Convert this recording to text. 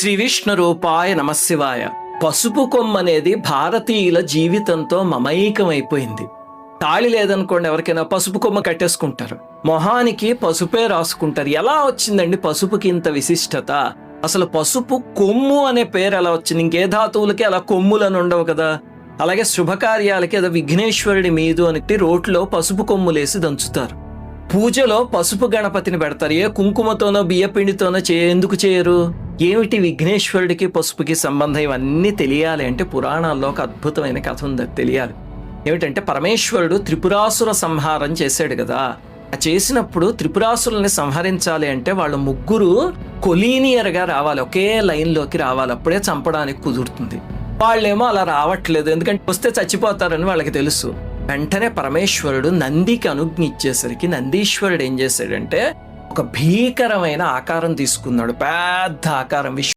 శ్రీ విష్ణు రూపాయ నమశివాయ పసుపు కొమ్మనేది భారతీయుల జీవితంతో మమైకమైపోయింది. తాళి లేదనుకోండి ఎవరికైనా పసుపు కొమ్మ కట్టేసుకుంటారు. మొహానికి పసుపే రాసుకుంటారు. ఎలా వచ్చిందండి పసుపుకి ఇంత విశిష్టత? అసలు పసుపు కొమ్ము అనే పేరు ఎలా వచ్చింది? ఇంకే ధాతువులకి అలా కొమ్ములని ఉండవు కదా? అలాగే శుభకార్యాలకి ఏదో విఘ్నేశ్వరుడి మీదు అని రోట్లో పసుపు కొమ్ములేసి దంచుతారు. పూజలో పసుపు గణపతిని పెడతారు. ఏ కుంకుమతోనో బియ్యపిండితోనో చే ఎందుకు చేయరు? ఏమిటి విఘ్నేశ్వరుడికి పసుపుకి సంబంధం? ఇవన్నీ తెలియాలి అంటే పురాణాల్లో ఒక అద్భుతమైన కథ ఉంది అది తెలియాలి. ఏమిటంటే పరమేశ్వరుడు త్రిపురాసుర సంహారం చేశాడు కదా. ఆ చేసినప్పుడు త్రిపురాసురుల్ని సంహరించాలి అంటే వాళ్ళు ముగ్గురు కొలీనియర్గా రావాలి ఒకే లైన్లోకి రావాలి. అప్పుడే చంపడానికి కుదురుతుంది. వాళ్ళేమో అలా రావట్లేదు ఎందుకంటే వస్తే చచ్చిపోతారని వాళ్ళకి తెలుసు. వెంటనే పరమేశ్వరుడు నందికి అనుజ్ఞ ఇచ్చేసరికి నందీశ్వరుడు ఏం చేశాడంటే ఒక భీకరమైన ఆకారం తీసుకున్నాడు. పెద్ద ఆకారం. విశ్వ